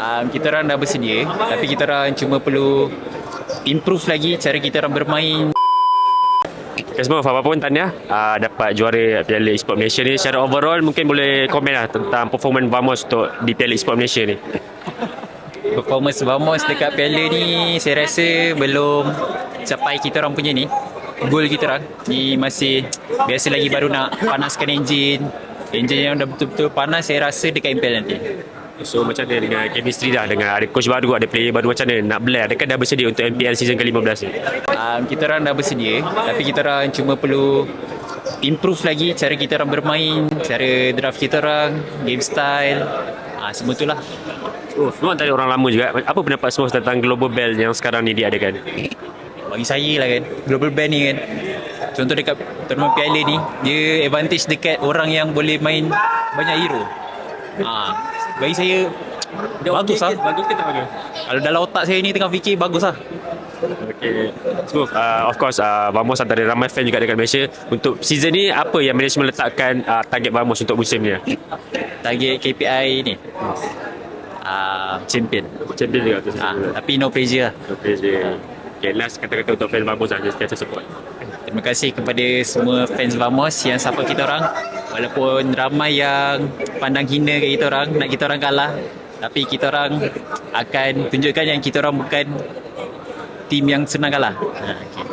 Um, kita orang dah bersedia tapi kita orang cuma perlu improve lagi cara kita orang bermain. Semua apa pun Tanya. Uh, dapat juara Piala Esport Malaysia ni. Secara overall mungkin boleh komen lah tentang performance Vamos untuk di Piala Esport Malaysia ni. performance Vamos dekat piala ni saya rasa belum capai kita orang punya ni. Goal kita orang ni masih biasa lagi baru nak panaskan enjin. Enjin yang dah betul-betul panas saya rasa dekat MPL nanti So macam mana dengan chemistry dah? Dengan ada coach baru ada player baru macam mana nak blend? Adakah dah bersedia untuk MPL season ke-15 ni? um, kita orang dah bersedia. Tapi kita orang cuma perlu improve lagi cara kita orang bermain cara draft kita orang game style. Ah, semua tu lah. Oh, semua antara orang lama juga. Apa pendapat semua tentang Global Bell yang sekarang ni diadakan? bagi saya lah kan global band ni kan. Contoh dekat tournament piala ni dia advantage dekat orang yang boleh main banyak hero. Ha, bagi saya bagus lah Bagus ke tak bagus? kalau dalam otak saya ni tengah fikir bagus lah Okay. Smooth. Uh, of course, uh, Vamos antara ramai fan juga dekat Malaysia. Untuk season ni, apa yang management letakkan uh, target Vamos untuk musim ni? target KPI ni uh, champion Champion juga tu. ha, tapi no pressure lah Okay, je. Okay, last kata-kata untuk fan Vamos lah. Just support. Terima kasih kepada semua fans Vamos yang support kita orang. Walaupun ramai yang pandang hina ke kita orang, nak kita orang kalah. Tapi kita orang akan tunjukkan yang kita orang bukan tim yang senang kalah. Ha, okay.